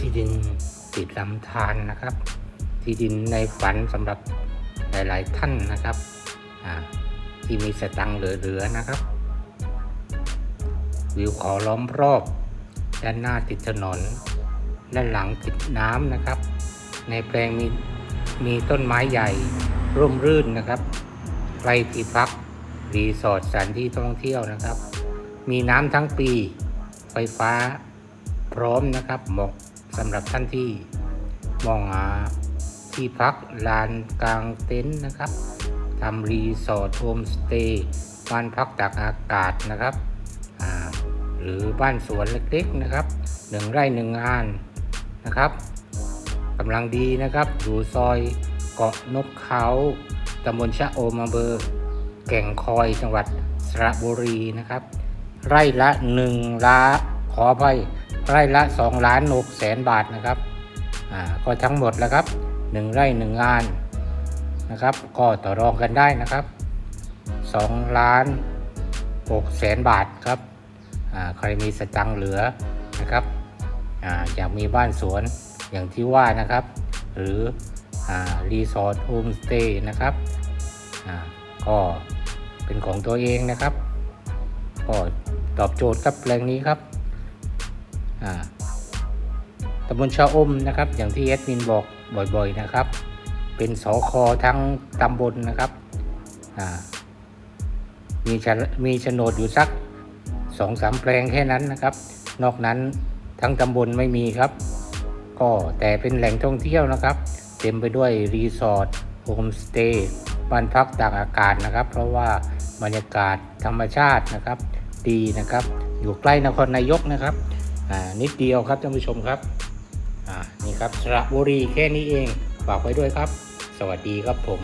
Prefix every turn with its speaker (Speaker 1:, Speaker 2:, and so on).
Speaker 1: ที่ดินติดลำธารนะครับ ที่ดินในฝันสำหรับหลาย ๆ ท่านนะครับที่มีสตังเหลือ ๆ นะครับ วิวเขาล้อมรอบ ด้านหน้าติดถนนด้านหลังติดน้ำนะครับ ในแปลงมีมีต้นไม้ใหญ่ร่มรื่นนะครับใกล้ที่พักรีสอร์ทสถานที่ท่องเที่ยวนะครับ มีน้ำทั้งปี ไฟฟ้าพร้อมนะครับเหมาะ สำหรับท่านที่มองหาที่พักลานกลางเต็นท์นะครับทำรีสอร์ทโฮมสเตย์บ้านพักตากอากาศนะครับ หรือบ้านสวนเล็กๆนะครับหนึ่งไร่หนึ่งงานนะครับกำลังดีนะครับอยู่ซอยเกาะนกเขาตำบลชะโอมอำเภอแก่งคอยจังหวัดสระบุรีนะครับ ไร่ละ1ล้าขออภัย ไร่ละ2ล้าน6แสนบาทนะครับอ่าก็ทั้งหมดแล้วครับ 1 ไร่ 1 งานนะครับ ก็ต่อรองกันได้นะครับ2ล้าน6แสนบาทครับอ่าใครมีสตังค์เหลือนะครับอาอยากมีบ้านสวนอย่างที่ว่านะครับ หรืออ่ารีสอร์ทโฮมสเตย์นะครับอ่าก็เป็นของตัวเองนะครับ ก็ตอบโจทย์กับแปลงนี้ครับ ตำบลชะอมนะครับ อย่างที่แอดมินบอกบ่อยๆนะครับ เป็นสอคอทั้งตำบลนะครับมีมีโฉนดอยู่สักสองสามแปลงแค่นั้นนะครับ นอกนั้นทั้งตำบลไม่มีครับ ก็แต่เป็นแหล่งท่องเที่ยวนะครับ เต็มไปด้วยรีสอร์ทโฮมสเตย์บ้านพักตากอากาศนะครับ เพราะว่าบรรยากาศธรรมชาตินะครับ ดีนะครับ อยู่ใกล้นครนายกนะครับ อ่านิดเดียวครับท่านผู้ชมครับอ่านี่ครับสระบุรีแค่นี้เองฝากไว้ด้วยครับ สวัสดีครับผม